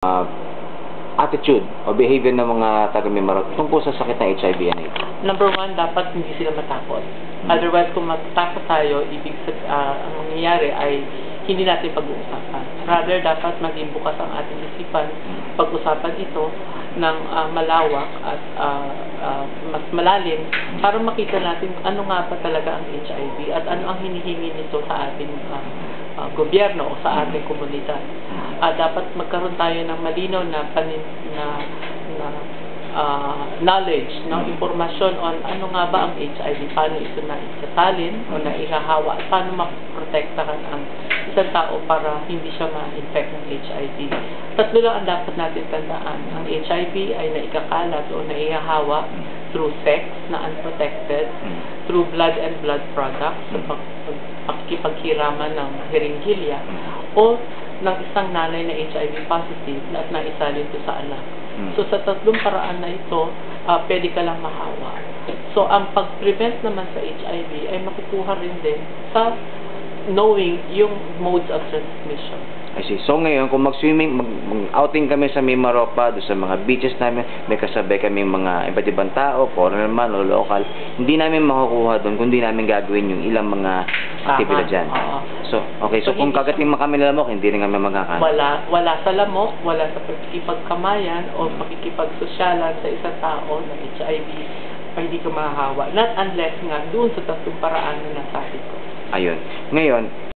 uh, attitude o behavior ng mga taga-Mimarot tungkol sa sakit ng HIV and AIDS? Number one, dapat hindi sila matakot. Hmm. Otherwise, kung matakot tayo, ibig sab- ah, ang mangyayari ay hindi natin pag-uusapan. Rather, dapat maging bukas ang ating isipan, pag-usapan ito ng ah, malawak at ah, ah, mas malalim para makita natin ano nga ba talaga ang HIV at ano ang hinihingi nito sa ating ah, ah, gobyerno o sa ating komunidad. Ah, dapat magkaroon tayo ng malinaw na panin na, na ah, knowledge, no, impormasyon on ano nga ba ang HIV, paano ito na isasalin o na ihahawa, paano maprotektahan ang isang tao para hindi siya ma-infect ng HIV. Tatlo lang ang dapat natin tandaan. Ang HIV ay naikakalat o naihahawa through sex na unprotected, through blood and blood products, sa pag, pag- pakikipaghiraman ng hiringhilya, o ng isang nanay na HIV positive at naisalin ito sa anak. So, sa tatlong paraan na ito, ah, pwede ka lang mahawa. So, ang pag-prevent naman sa HIV ay makukuha rin din sa knowing yung modes of transmission. I see. So ngayon, kung mag-swimming, mag- mag-outing kami sa Mimaropa, doon sa mga beaches namin, may kasabay kami mga iba't ibang tao, foreigner man o local, hindi namin makukuha doon kung hindi namin gagawin yung ilang mga aktibidad dyan. Oo. So, okay. So, So, kung hindi kagating kami lamok, hindi rin kami magkakaano. Wala, wala sa lamok, wala sa pagkikipagkamayan o pakikipag-sosyalan sa isang tao na HIV ay hindi ka mahahawa. Not unless nga doon sa tatlong paraan na nasabi ko. Ayun. Ngayon,